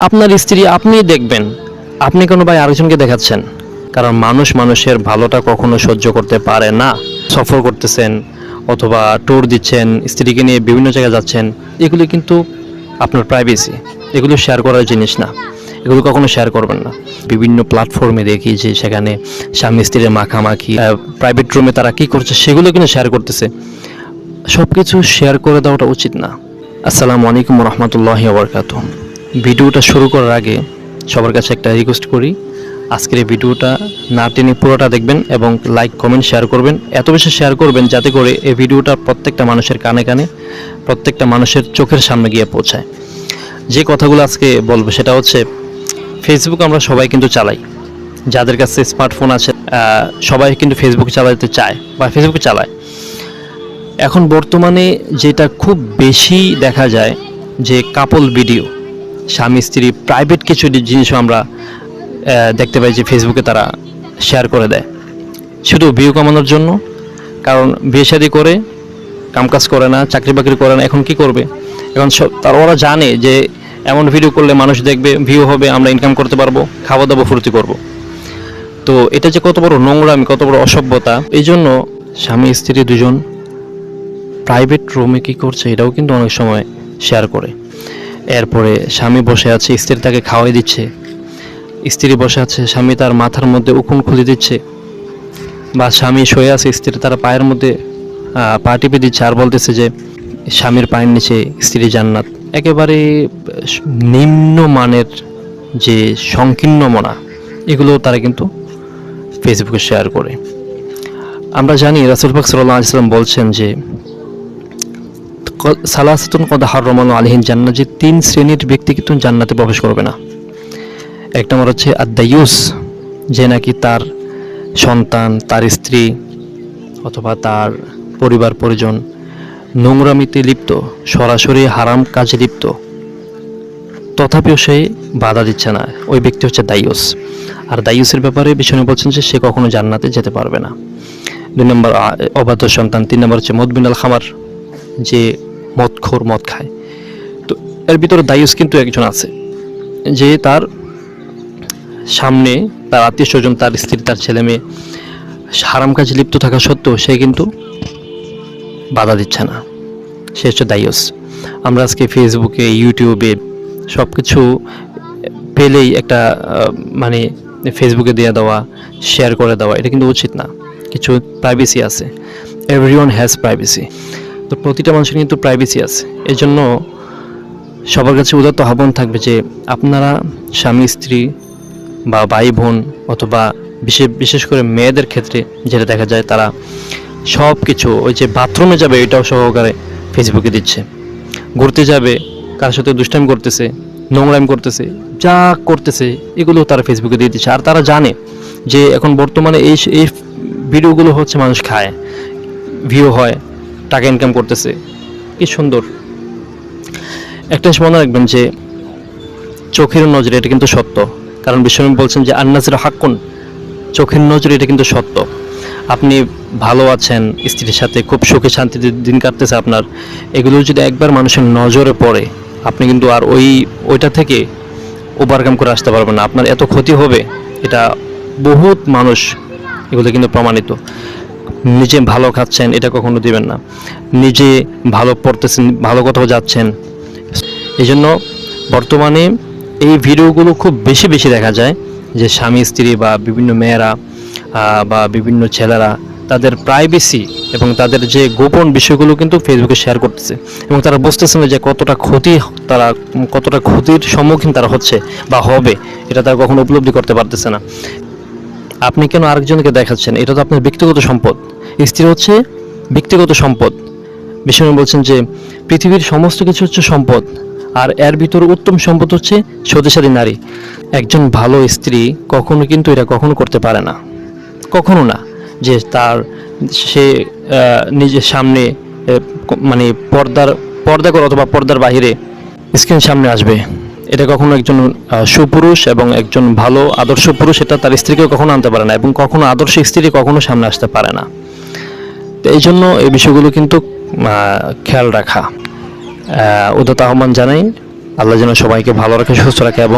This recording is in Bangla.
আপনার স্ত্রী আপনি দেখবেন। আপনি কোনো ভাই আরেকজনকে দেখাচ্ছেন। কারণ মানুষ মানুষের ভালোটা কখনো সহ্য করতে পারে না। সফর করতেছেন অথবা ট্যুর দিচ্ছেন, স্ত্রীকে নিয়ে বিভিন্ন জায়গায় যাচ্ছেন, এগুলি কিন্তু আপনার প্রাইভেসি এগুলো শেয়ার করার জিনিস না। এগুলো কখনো শেয়ার করবেন না। বিভিন্ন প্ল্যাটফর্মে দেখি যে সেখানে স্বামী স্ত্রীর মাখামাখি প্রাইভেট রুমে তারা কি করছে সেগুলো কিন্তু শেয়ার করতেছে। সব কিছু শেয়ার করে দেওয়াটা উচিত না। আসসালামু আলাইকুম রহমতুল্লাহ বরকাত ভিডিওটা শুরু করার আগে সবার কাছে একটা রিকোয়েস্ট করি। আজকের এই ভিডিওটা না টেনে পুরোটা দেখবেন এবং লাইক কমেন্ট শেয়ার করবেন। এত বেশি শেয়ার করবেন যাতে করে এই ভিডিওটা প্রত্যেকটা মানুষের কানে কানে, প্রত্যেকটা মানুষের চোখের সামনে গিয়ে পৌঁছায়। যে কথাগুলো আজকে বলব সেটা হচ্ছে ফেসবুক আমরা সবাই কিন্তু চালাই। যাদের কাছে স্মার্টফোন আছে সবাই কিন্তু ফেসবুক চালাতে চায় বা ফেসবুক চালায়। এখন বর্তমানে যেটা খুব বেশি দেখা যায় যে কাপল ভিডিও স্বামী, স্ত্রী প্রাইভেট কিছু জিনিসও আমরা দেখতে পাই যে ফেসবুকে তারা শেয়ার করে দেয়। শুধু ভিউ কমানোর জন্য, কারণ বিয়ে শাদি করে, কামকাজ করে না, চাকরি বাকরি করে না, এখন কি করবে? এখন সব তারা ওরা জানে যে এমন ভিডিও করলে মানুষ দেখবে ভিউ হবে, আমরা ইনকাম করতে পারব খাওয়া দাওয়া ফুর্তি করব। তো এটা যে কত বড় নোংরামি, কত বড় অসভ্যতা, এই জন্য স্বামী, স্ত্রী দুজন প্রাইভেট রুমে কি করছে, এটাও কিন্তু অনেক সময় শেয়ার করে। এরপরে স্বামী বসে আছে, স্ত্রী তাকে খাওয়াই দিচ্ছে। স্ত্রী বসে আছে, স্বামী তার মাথার মধ্যে উকুন খুলে দিচ্ছে। বা স্বামী শুয়ে আছে, স্ত্রী তার পায়ের মধ্যে পা টিপে দিচ্ছে আর বলতেছে যে, স্বামীর পায়ের নিচে স্ত্রী জান্নাত। একেবারে নিম্ন মানের যে সংকীর্ণ মনা, এগুলো তারা কিন্তু ফেসবুকে শেয়ার করে। আমরা জানি রাসুল পাক বলছেন যে সালাসাতুন কদ হারমান আলহিন জান্নাত, যে তিন শ্রেণির ব্যক্তি কিন্তু জান্নাতে প্রবেশ করবে না। এক নম্বর হচ্ছে আদায়ুস যে নাকি তার সন্তান, তার স্ত্রী অথবা তার পরিবার, পরিজন নোংরামিতে লিপ্ত, সরাসরি হারাম কাজে লিপ্ত। তথাপিও সে বাধা দিচ্ছে না। ওই ব্যক্তি হচ্ছে দায়ুস। আর দায়ুসের ব্যাপারে বিষ্ণু বলছেন যে সে কখনো জান্নাতে যেতে পারবে না। দুই নম্বর অবাধ্য সন্তান। তিন নম্বর হচ্ছে মদবিনাল খামার, যে মদখোর মদ খায়। তো এর ভিতরে দায়ুস কিন্তু একজন আছে, যে তার সামনে তার আত্মীয় স্বজন, তার স্ত্রী, তার ছেলে মেয়ে হারাম কাজে লিপ্ত থাকা সত্ত্বেও সে কিন্তু বাধা দিচ্ছে না। সে হচ্ছে দায়ুস। আমরা আজকে ফেসবুকে ইউটিউবে সব কিছু পেলেই একটা মানে ফেসবুকে দিয়ে দেওয়া শেয়ার করে দেওয়া, এটা কিন্তু উচিত না। কিছু প্রাইভেসি আছে। এভরি ওয়ান হ্যাজ প্রাইভেসি তো প্রতিটা মানুষের কিন্তু প্রাইভেসি আছে। এই জন্য সবার কাছে উদাত্ত আহ্বান থাকবে যে আপনারা স্বামী, স্ত্রী বা ভাই বোন অথবা বিশেষ বিশেষ করে মেয়েদের ক্ষেত্রে যেটা দেখা যায় তারা সব কিছু ওই যে বাথরুমে যাবে এটাও সহকারে ফেসবুকে দিচ্ছে। ঘুরতে যাবে, কার সাথে দুষ্টামি করতেছে, নোংরামি করতেছে, যা করতেছে এগুলো তারা ফেসবুকে দিয়ে দিচ্ছে। আর তারা জানে যে এখন বর্তমানে এই এই ভিডিওগুলো হচ্ছে মানুষ খায় ভিউ হয়। টাকা ইনকাম করতেছে। কি সুন্দর। একটা জিনিস মনে রাখবেন যে, চোখের নজরে এটা কিন্তু সত্য। কারণ বিশ্বনবী বলছেন যে, আন্নাজের হাক্কুন চোখের নজরে এটা কিন্তু সত্য। আপনি ভালো আছেন, স্ত্রীর সাথে খুব সুখে শান্তিতে দিন কাটতেছে আপনার। এগুলো যদি একবার মানুষের নজরে পড়ে, আপনি কিন্তু আর ওই, ওইটা থেকে ওভারকাম করে আসতে পারবেন না। আপনার এত ক্ষতি হবে, এটা বহুত মানুষ এগুলো কিন্তু প্রমাণিত। নিজে ভালো খাচ্ছেন, এটা কখনো দিবেন না। নিজে ভালো পড়তেছেন, ভালো কোথাও যাচ্ছেন। এই জন্য বর্তমানে এই ভিডিওগুলো খুব বেশি বেশি দেখা যায় যে স্বামী, স্ত্রী বা বিভিন্ন মেয়েরা বা বিভিন্ন ছেলেরা তাদের প্রাইভেসি এবং তাদের যে গোপন বিষয়গুলো কিন্তু ফেসবুকে শেয়ার করতেছে এবং তারা বুঝতেছে না যে কতটা ক্ষতি তারা, কতটা ক্ষতির সম্মুখীন তারা হচ্ছে বা হবে, এটা তারা কখনো উপলব্ধি করতে পারতেছে না। আপনি কেন আরেকজনকে দেখাচ্ছেন? এটা তো আপনার ব্যক্তিগত সম্পদ। স্ত্রী হচ্ছে ব্যক্তিগত সম্পদ। বিষ্ণু বলছেন যে পৃথিবীর সমস্ত কিছু হচ্ছে সম্পদ, আর এর ভিতরে উত্তম সম্পদ হচ্ছে সতীসারী নারী। একজন ভালো স্ত্রী কখনো কিন্তু এটা কখনো করতে পারে না। কখনো না, যে তার, সে নিজের সামনে মানে পর্দার, পর্দা করে অথবা পর্দার বাহিরে স্ক্রিন সামনে আসবে। এটা কখনো একজন সুপুরুষ এবং একজন ভালো, আদর্শ পুরুষ, এটা তার স্ত্রীকে কখনো আনতে পারে না এবং কখনো আদর্শ স্ত্রী কখনো সামনে আসতে পারে না। তো এই জন্য এই বিষয়গুলো কিন্তু খেয়াল রাখা। উদত আহ্বান জানাই। আল্লাহ যেন সবাইকে ভালো রাখে, সুস্থ রাখে এবং